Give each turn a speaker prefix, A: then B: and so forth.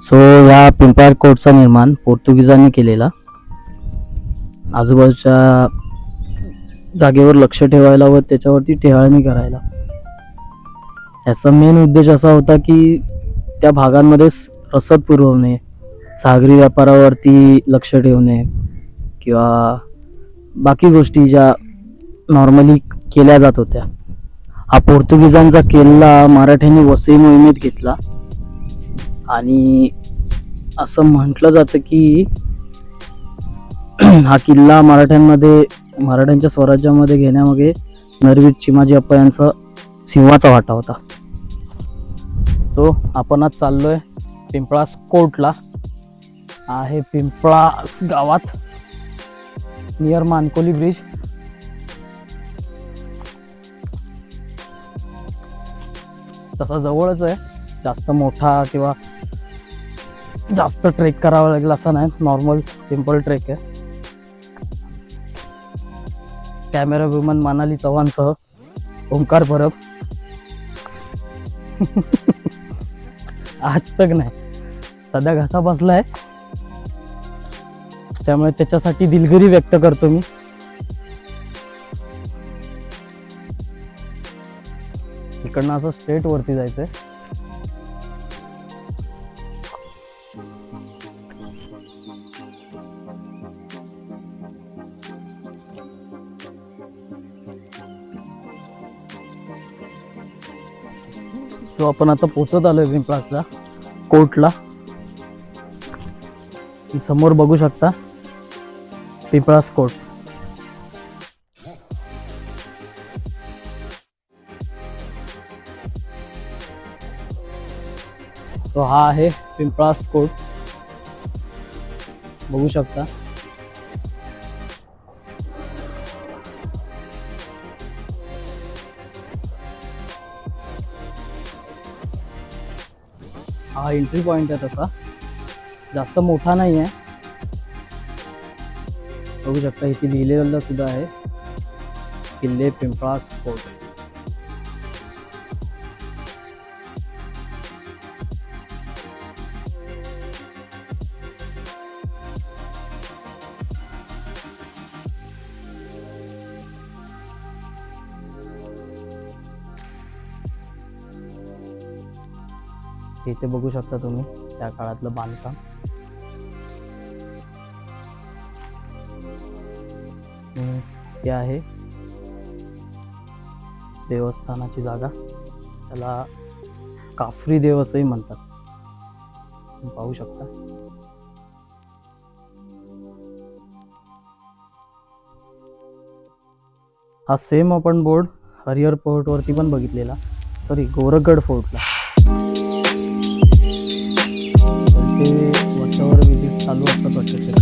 A: So या पिंपळार कोटचा निर्माण पोर्तुगीजांनी केलेला. आजूबाजूच्या जागेवर लक्ष ठेवायला व त्याच्यावरती टेहाळणी करायला. याचा मेन उद्देश असा होता की त्या भागांमध्ये रसद पुरवणे सागरी व्यापारावरती लक्ष ठेवणे किंवा बाकी गोष्टी ज्या नॉर्मली केल्या जात होत्या. हा पोर्तुगीजांचा किल्ला मराठ्यांनी वसई मोहिमेत घेतला. आणि असं म्हटलं जातं की हा किल्ला मराठ्यांमध्ये मराठ्यांच्या स्वराज्यामध्ये घेण्यामागे नरवीर चिमाजी अप्पा यांचा सिंहाचा वाटा होता. तो आपण आज चाललोय पिंपळा कोर्टला. आहे पिंपळा गावात नियर मानकोली ब्रिज तसा जवळच आहे. जास्त मोठा किंवा जास्त ट्रेक करावा लागेल असा नाही. नॉर्मल सिंपल ट्रेक आहे. कॅमेरा विमान मनाली चव्हाणसह. ओंकार परब आज तक नाही. सध्या घसा बसलाय. त्यामुळे त्याच्यासाठी दिलगिरी व्यक्त करतो मी. इकडनं असं स्ट्रेट वरती जायचंय. सो आपण आता पोचत आलोय विमप्लासला कोर्टला समोर बघू शकता. पिपळास कोर्ट तो हा आहे पिंपळास कोर्ट. बघू शकता. हा एंट्री पॉइंट आहे तसा. जास्त मोठा नाही आहे बघू शकता, इथे लिहिलेलं सुद्धा आहे, किल्ले पिंपळास कोर्ट. इथे बघू शकता तुम्ही त्या काळातलं बांधकाम. हे आहे देवस्थानाची जागा. त्याला काफरी देव असंही म्हणतात पाहू शकता. हा सेम आपण बोर्ड हरिहर फोर्ट वरती पण बघितलेला. सॉरी गोरखगड फोर्टला etcétera.